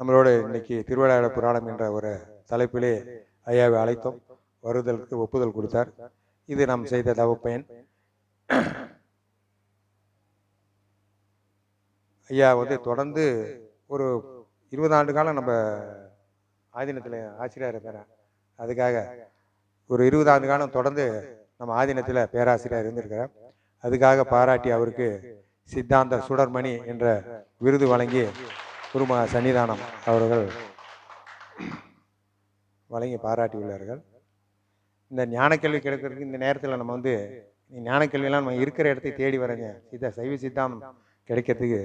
நம்மளோட இன்னைக்கு திருவிழா புராணம் என்ற ஒரு தலைப்பிலே ஐயாவை அழைத்தோம். வருதலுக்கு ஒப்புதல் கொடுத்தார். இது நாம் செய்த தவப்பயன் ஐயா வந்து தொடர்ந்து ஒரு இருபது ஆண்டு காலம் நம்ம ஆதீனத்தில் ஆசிரியர் இருக்கிறேன் அதுக்காக ஒரு இருபது ஆண்டு காலம் தொடர்ந்து நம்ம ஆதீனத்தில் பேராசிரியர் இருந்திருக்கிறேன் அதுக்காக பாராட்டி அவருக்கு சித்தாந்த சுடர்மணி என்ற விருது வழங்கி குருமா சன்னிதானம் அவர்கள் வழங்கி பாராட்டியுள்ளார்கள். இந்த ஞானக்கல்வி கிடைக்கிறதுக்கு இந்த நேரத்தில் நம்ம வந்து ஞானக்கல்வியெல்லாம் நம்ம இருக்கிற இடத்தை தேடி வரங்க சித்த சைவ சித்தாந்தம் கிடைக்கிறதுக்கு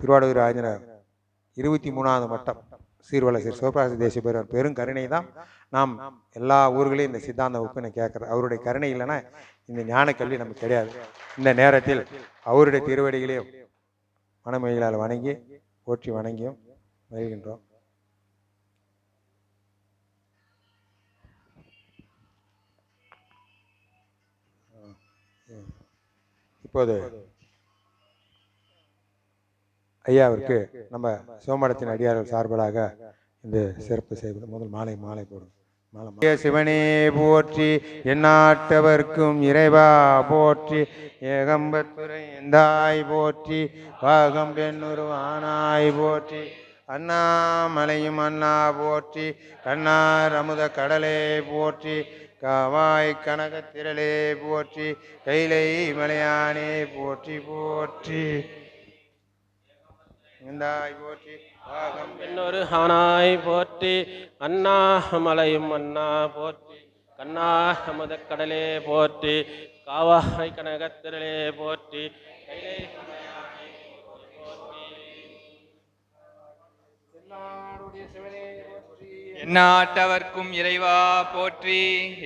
திருவாடூர் ஆஞ்சனர் இருபத்தி மூணாவது மட்டம் சீர்வலசர் சிவபிராசி தேசிய பெருவர் பெரும் கருணை தான் நாம் எல்லா ஊர்களையும் இந்த சித்தாந்த வகுப்பினை கேட்குறது அவருடைய கருணை இல்லைன்னா இந்த ஞான கல்வி நமக்கு கிடையாது. இந்த நேரத்தில் அவருடைய திருவடிகளையும் மனமொழிகளால் வணங்கி போற்றி வணங்கியும் மகிழ்கின்றோம். இப்போது ஐயாவிற்கு நம்ம சோமடத்தின் அடியார்கள் சார்பலாக இந்த சிறப்பு செய்வது முதல் மாலை மாலை போடும் சிவனே போற்றி எந்நாட்டவர்க்கும் இறைவா போற்றி ஏகம்பத்துறை எந்தாய் போற்றி பாகம் பெண்ணுரு ஆனாய் போற்றி அண்ணாமலையும் அண்ணா போற்றி கண்ணார் அமுத கடலே போற்றி காவாய் கனகத் திரளே போற்றி கைலை மலையானே போற்றி போற்றி. எந்தாய் போற்றி. பாகம் பெண்ணொரு ஆனாய் போற்றி. அண்ணா மலையும் அண்ணா போற்றி. கண்ணா கடலே போற்றி. காவாய் கனகத்திரளே போற்றி. எந்நாட்டவர்க்கும் இறைவா போற்றி.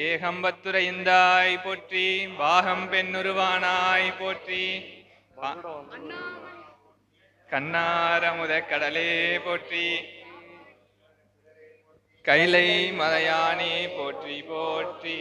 ஏகம்பத்துரைந்தாய் போற்றி. பாகம் பெண்ணுருவானாய் போற்றி. கண்ணாரமுத கடலே போற்றி கைலை மலையானே போற்றி போற்றி.